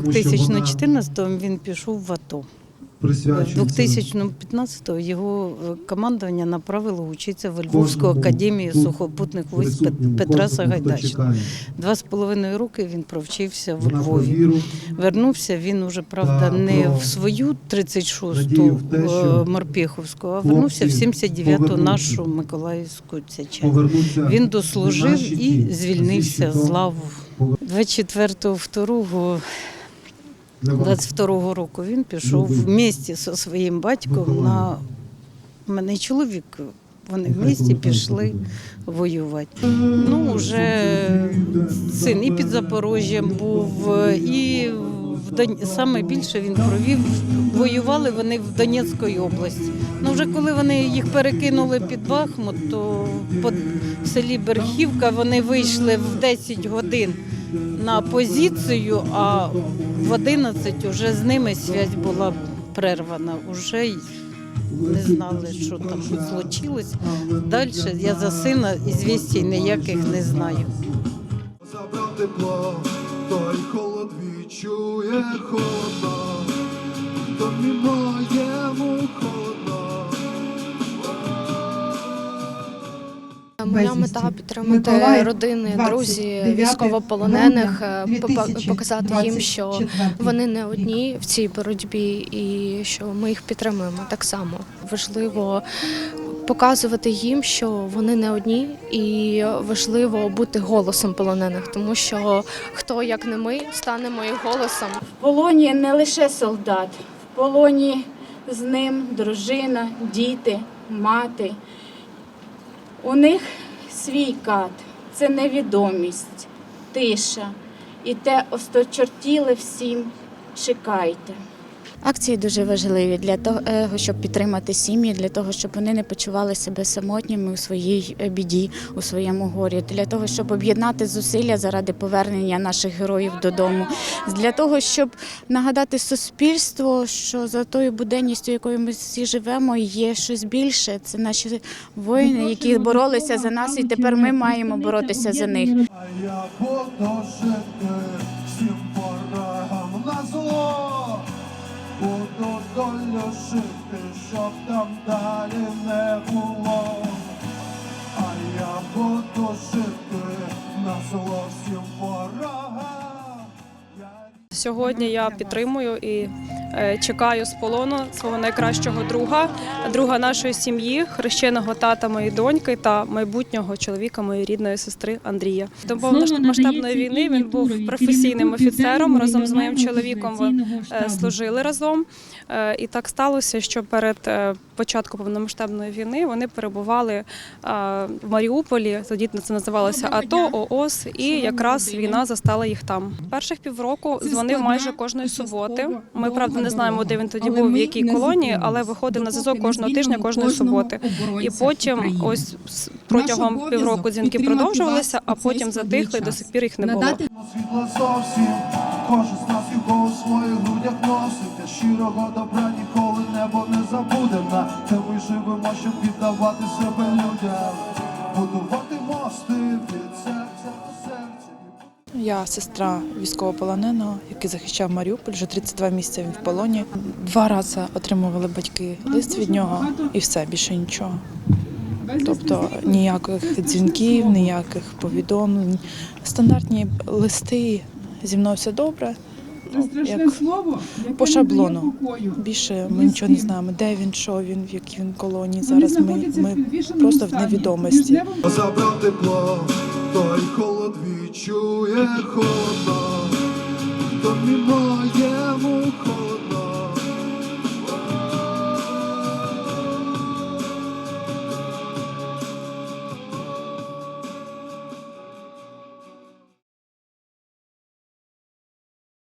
Тому що вона 2014-му він пішов в АТО. Присвячується 2015-го його е, командування направило учитися в Львовську академію сухопутних військ Петра Сагайдачного. Два з половиною роки він провчився в Львові. Вернувся він уже, правда, не в свою 36-ту надію в те, що е, Морпіховську, а вернувся в хлопці 79-ту нашу Миколаївську цячань. Він дослужив і звільнився з лав. повер- 24-го для вас. 22-го року він пішов в місті зі своїм батьком на У мене чоловік. Вони в місті пішли воювати. Ну, вже син і під Запорожжям був, і в Дон... саме більше він провів. Воювали вони в Донецькій області. Ну, вже коли вони їх перекинули під Бахмут, то по- в селі Берхівка вони вийшли в 10 годин на позицію, а в 11 вже з ними связь була прервана. Уже не знали, що там случилось. Далі я за сина ізвістій ніяких не знаю. Забрав тепло, той холод відчує холодно, Моя Безвісті. мета підтримати Миколаїв, родини, друзі 29 військовополонених, е, показати їм, що вони не одні в цій боротьбі, і що ми їх підтримуємо так само. Важливо показувати їм, що вони не одні, і важливо бути голосом полонених, тому що хто як не ми станемо їх голосом. В полоні не лише солдат, в полоні з ним дружина, діти, мати. У них свій кат, це невідомість, тиша. І те осточертіле всім чекайте. Акції дуже важливі для того, щоб підтримати сім'ї, для того, щоб вони не почували себе самотніми у своїй е, біді, у своєму горі, для того, щоб об'єднати зусилля заради повернення наших героїв додому, для того, щоб нагадати суспільству, що за тою буденністю, якою ми всі живемо, є щось більше. Це наші воїни, які боролися за нас, і тепер ми маємо боротися за них. Жити, щоб там далі не було. А я буду жити на зло всім ворогам. Сьогодні я підтримую і чекаю з полону свого найкращого друга, друга нашої сім'ї, хрещеного тата моєї доньки та майбутнього чоловіка моєї рідної сестри Андрія. До повномасштабної війни він був професійним офіцером. Разом з моїм чоловіком е, служили разом. Е, І так сталося, що перед е, початком повномасштабної війни вони перебували е, в Маріуполі. Тоді це називалося АТО, ООС, і якраз війна застала їх там. Перших півроку дзвонив майже кожної суботи. Ми правда не знаємо, де він тоді був, в якій колонії, але виходив на зв'язок кожного тижня, кожної суботи. І потім, ось протягом півроку дзвінки продовжувалися, а потім затихли. і До сих пір їх не було. світло зовсім, кожен з нас його у своїх грудях носить. Щирого добра ніколи небо не забуде. На те ми живемо, щоб віддавати себе людям, будувати мости від серця. Я сестра військовополоненого, який захищав Маріуполь. Вже 32 місяці він в полоні. Два рази отримували батьки лист від нього і все, більше нічого. Тобто ніяких дзвінків, ніяких повідомлень. Стандартні листи зі мною все добре. Ну, як по шаблону. Більше ми нічого не знаємо, де він, що він, в якій він колонії. Зараз ми, ми просто в невідомості. Забрав тепло, той холод відчує холодно, то моє